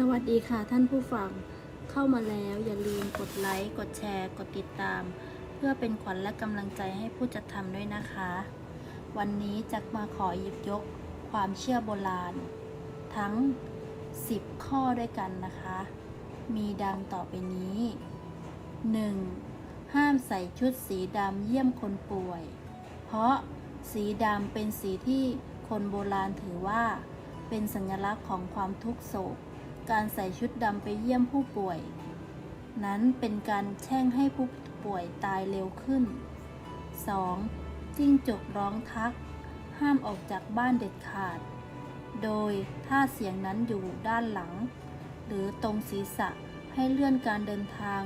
สวัสดีค่ะท่านผู้ฟังเข้ามาแล้วอย่าลืมกดไลค์ กดแชร์ กดติดตาม เพื่อเป็นขวัญและกำลังใจให้ผู้จัดทำด้วยนะคะ วันนี้จะมาขอหยิบยกความเชื่อโบราณ ทั้ง 10 ข้อด้วยกันนะคะ มีดังต่อไปนี้ 1. ห้ามใส่ชุดสีดำเยี่ยมคนป่วย เพราะสีดำเป็นสีที่คนโบราณถือว่า เป็นสัญลักษณ์ของความทุกข์โศก การใส่ชุดดำไปเยี่ยมผู้ป่วย นั้นเป็นการแช่งให้ผู้ป่วยตายเร็วขึ้น 2. จิ้งจกร้องทัก ห้ามออกจากบ้านเด็ดขาด โดยถ้าเสียงนั้นอยู่ด้านหลัง หรือตรงศีรษะให้เลื่อนการเดินทาง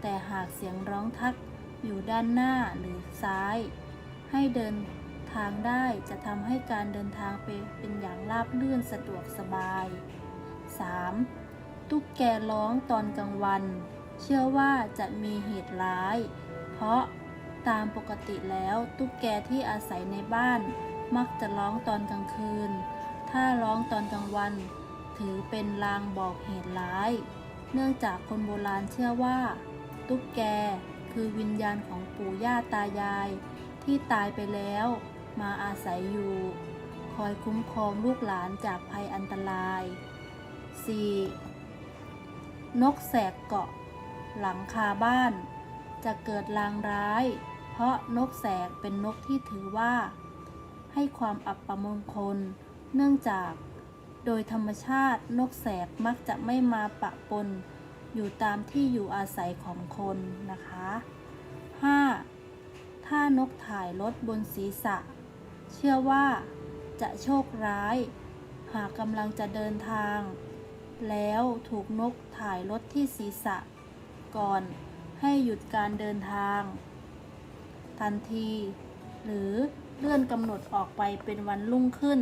แต่หากเสียงร้องทักอยู่ด้านหน้าหรือซ้าย ให้เดินทางได้จะทำให้การเดินทางไปเป็นอย่างราบรื่นสะดวกสบาย 3. ตุ๊กแกร้องตอนกลางวัน เชื่อว่าจะมีเหตุร้าย เพราะตามปกติแล้วตุ๊กแกที่อาศัยในบ้าน มักจะร้องตอนกลางคืน ถ้าร้องตอนกลางวัน ถือเป็นลางบอกเหตุร้าย เนื่องจากคนโบราณเชื่อว่า ตุ๊กแกคือวิญญาณของปู่ย่าตายาย ที่ตายไปแล้วมาอาศัยอยู่ คอยคุ้มครองลูกหลานจากภัยอันตราย 4. นกแสกเกาะ หลังคาบ้าน จะเกิดลางร้าย เพราะนกแสกเป็นนกที่ถือว่า ให้ความอับประมงคล เนื่องจาก โดยธรรมชาตินกแสกมักจะไม่มาปะปน อยู่ตามที่อยู่อาศัยของคนนะคะ 5. ถ้านกถ่ายรถบนศีรษะ เชื่อว่าจะโชคร้าย หากกำลังจะเดินทาง แล้วถูกนกถ่ายรถที่ศีรษะ ก่อนให้หยุดการเดินทาง ทันที หรือเลื่อนกำหนดออกไปเป็นวันรุ่งขึ้น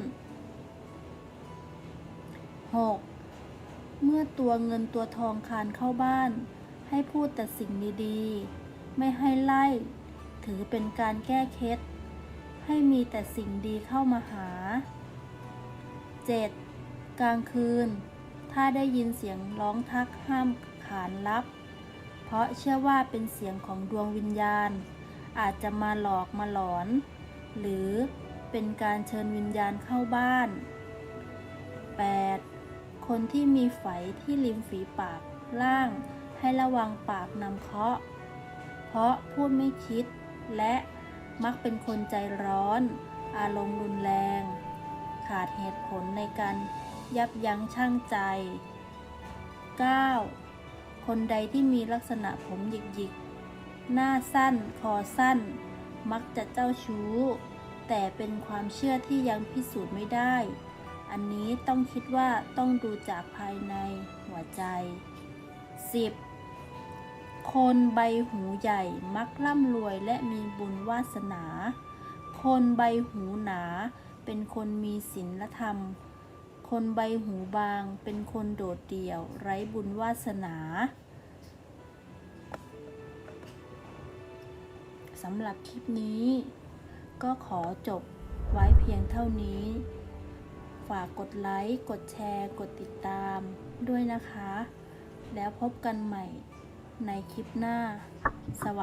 6. เมื่อตัวเงินตัวทองคานเข้าบ้าน ให้พูดแต่สิ่งดีๆ ไม่ให้ไล่ ถือเป็นการแก้เคล็ดให้มีแต่สิ่งดีเข้ามาหา 7. กลางคืน ถ้าได้ยินเสียงร้องทักห้ามขานรับ เพราะเชื่อว่าเป็นเสียงของดวงวิญญาณ อาจจะมาหลอกมาหลอน หรือเป็นการเชิญวิญญาณเข้าบ้าน 8. คนที่มีไฝที่ริมฝีปากล่าง ให้ระวังปากนำเคาะ เพราะพูดไม่คิด และมักเป็นคนใจร้อน อารมณ์รุนแรง ขาดเหตุผลในการ ยับยั้งชั่งใจ 9. คนใดที่มีลักษณะผมหยิกๆ หน้าสั้น คอสั้น มักจะเจ้าชู้ แต่เป็นความเชื่อที่ยังพิสูจน์ไม่ได้ อันนี้ต้องคิดว่าต้องดูจากภายในหัวใจ 10. คนใบหูใหญ่มักร่ำรวยและมีบุญวาสนา คนใบหูหนาเป็นคนมีศีลธรรม คนใบหูบาง เป็นคนโดดเดี่ยว ไร้บุญวาสนาสำหรับคลิปนี้ ก็ขอจบไว้เพียงเท่านี้ ฝากกดไลค์ กดแชร์ กดติดตามด้วยนะคะ แล้วพบกันใหม่ในคลิปหน้า สวัสดี